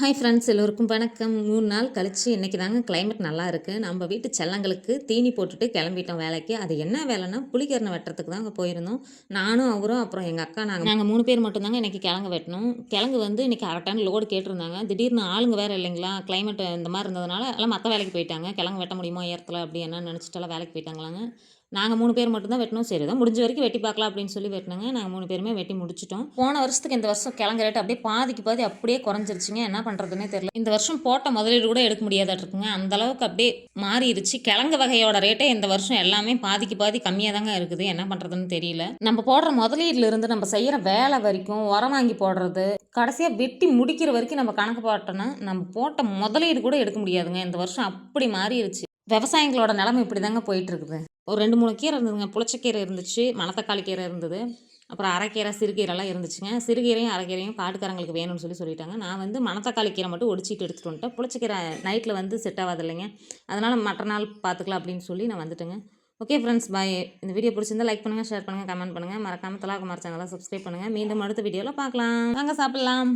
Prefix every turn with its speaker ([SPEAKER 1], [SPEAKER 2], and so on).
[SPEAKER 1] Hi friends எல்லோருக்கும் வணக்கம். மூணு நாள் கழிச்சு இன்றைக்கி தாங்க கிளைமேட் நல்லா இருக்குது நம்ம வீட்டு செல்லங்களுக்கு தீனி போட்டுட்டு கிளம்பிட்டோம் வேலைக்கு. அது என்ன வேலைன்னா புளிக்கரணை வெட்டுறதுக்கு தாங்க போயிருந்தோம். நானும் அவரும் அப்புறம் எங்கள் அக்கா நாங்கள் நாங்கள் மூணு பேர் மட்டும்தாங்க இன்றைக்கி கிழங்கு வெட்டணும் கிழங்கு வந்து இன்றைக்கி கரெக்டான லோடு கேட்டிருந்தாங்க. திடீர்னு ஆளுங்க வேறு இல்லைங்களா கிளைமேட் இந்த மாதிரி இருந்ததுனால எல்லாம் மற்ற வேலைக்கு போயிட்டாங்க. கிழங்கு வெட்ட முடியுமா ஏறத்தில் அப்படி என்ன நினச்சிட்டுலாம் வேலைக்கு போயிட்டாங்களாங்க. நாங்கள் மூணு பேர் மட்டும்தான் வெட்டணும். சரி தான் முடிஞ்ச வரைக்கும் வெட்டி பார்க்கலாம் அப்படின்னு சொல்லி வெட்டினாங்க. நாங்கள் மூணு பேருமே வெட்டி முடிச்சிட்டோம். போன வருஷத்துக்கு இந்த வருஷம் கிழங்கு ரேட்டு அப்படியே பாதிக்கு பாதி அப்படியே குறைஞ்சிருச்சுங்க. என்ன பண்ணுறதுனே தெரியல. இந்த வருஷம் போட்ட முதலீடு கூட எடுக்க முடியாதாட்டு இருக்குங்க அந்த அளவுக்கு அப்படியே மாறிடுச்சு. கிழங்கு வகையோட ரேட்டே இந்த வருஷம் எல்லாமே பாதிக்கு பாதி கம்மியாக தாங்க இருக்குது. என்ன பண்ணுறதுன்னு தெரியல. நம்ம போடுற முதலீடுல இருந்து நம்ம செய்கிற வேலை வரைக்கும் உரம் வாங்கி போடுறது கடைசியாக வெட்டி முடிக்கிற வரைக்கும் நம்ம கணக்கு போட்டோன்னா நம்ம போட்ட முதலீடு கூட எடுக்க முடியாதுங்க. இந்த வருஷம் அப்படி மாறிடுச்சு. விவசாயிகளோட நிலைமை இப்படி தாங்க போயிட்டு இருக்குது. ஒரு ரெண்டு மூணு கீரை இருந்ததுங்க. புளிச்சக்கீரை இருந்துச்சு மணத்தக்காளி கீரை இருந்தது அப்புறம் அரைக்கீரை சிறுகீரைலாம் இருந்துச்சுங்க. சிறுகீரையும் அரைக்கீரையும் காட்டுக்காரங்களுக்கு வேணும்னு சொல்லி சொல்லிட்டாங்க. நான் வந்து மணத்தக்காளி கீரை மட்டும் ஒடிச்சிட்டு எடுத்துகிட்டு வந்துட்டேன். புளிச்சக்கீரை நைட்டில் வந்து செட் ஆகாது இல்லைங்க. அதனால் மற்ற நாள் பார்த்துக்கலாம் அப்படின்னு சொல்லி நான் வந்துட்டேங்க. ஓகே ஃப்ரெண்ட்ஸ் பாய் இந்த வீடியோ பிடிச்சிருந்தா லைக் பண்ணுங்கள் ஷேர் பண்ணுங்கள் கமெண்ட் பண்ணுங்கள் மறக்காமல் தலா குமார் சேனலை சப்ஸ்கிரைப் பண்ணுங்கள் மீண்டும் அடுத்த வீடியோவில் பார்க்கலாம் வாங்க சாப்பிட்லாம்.